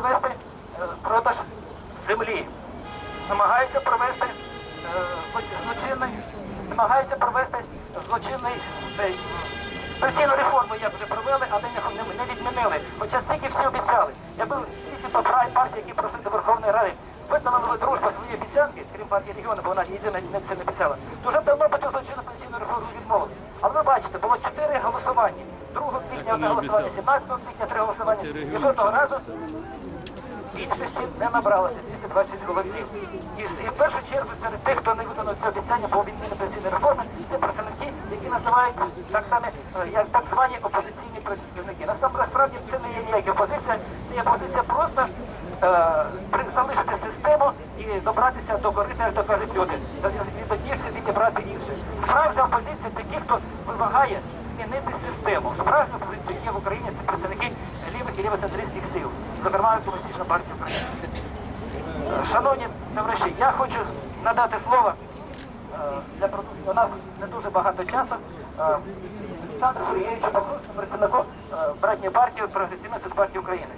провести е, продаж землі, намагаються провести е, злочинний, намагаються провести злочинний цей, пенсійну реформу, як вже провели, але не, відмінили. Хоча стільки всі обіцяли. Якби всі ці партії, які пройшли до Верховної Ради, виконали дружба свої обіцянки, крім партії регіону, бо вона єдина не це не обіцяла, то давно по цю злочинну пенсійну реформу відмовили. Але ви бачите, було чотири голосування. 2 квітня одне голосування, 17 квітня три голосування. І жодного разу більшості не набралося 226 голосів. І, і в першу чергу серед тих, хто не виконав це обіцяння по відміні пенсійної реформи, це представники, які називають так само, е, як так звані опозиційні представники. Насправді це не є ніяка опозиція, це є позиція просто е, залишити систему і добратися до корита, як то кажуть люди. Справжня опозиція це ті, хто вимагає змінити систему. Справжня опозиція є в Україні, це представники лівих і лівоцентристських сил, зокрема Комуністична партія України. Е, Шановні товариші, я хочу надати слово е, для. У нас не дуже багато часу. Е, Олександру Сергійовичу е, братньої партії Прогресивної партії України.